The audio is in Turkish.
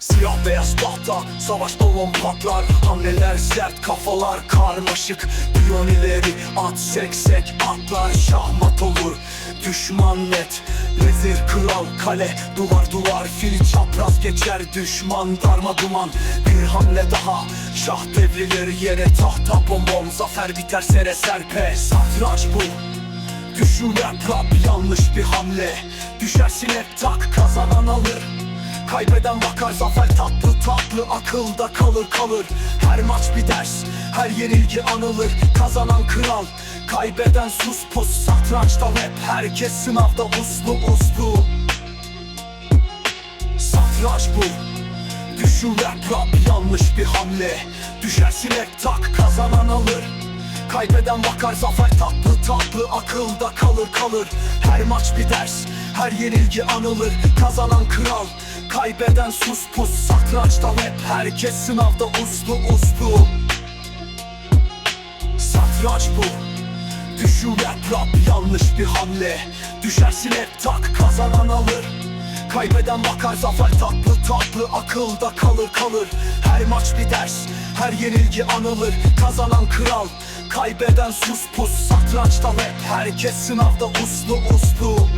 Siyah beyaz tahta, savaş balon patlar. Hamleler sert, kafalar karmaşık. Piyonileri at seksek atlar. Şahmat olur, düşman net. Vezir kral kale, duvar duvar. Fil çapraz geçer düşman darma duman. Bir hamle daha, şah devrilir yere. Tahta bonbon, zafer biter sere serpe. Satranç bu, Düşün rap rap yanlış bir hamle. Düşersin hep tak kazanan alır Kaybeden bakar zafer tatlı tatlı akılda kalır kalır. Her maç bir ders her yenilgi anılır. Kazanan kral kaybeden sus pus. Satrançta hep herkes sınavda uslu uslu. Satranç bu. Düşün rap rap yanlış bir hamle. Düşersin hep tak kazanan alır. Kaybeden bakar zafer tatlı tatlı akılda kalır kalır. Her maç bir ders her yenilgi anılır. Kazanan kral kaybeden sus pus Satrançta hep herkes sınavda uslu uslu. Satranç bu. Düşün rap rap yanlış bir hamle. Düşersin hep tak kazanan alır. Kaybeden bakar zafer tatlı tatlı akılda kalır kalır. Her maç bir ders her yenilgi anılır. Kazanan kral kaybeden sus pus Satrançta hep herkes sınavda uslu uslu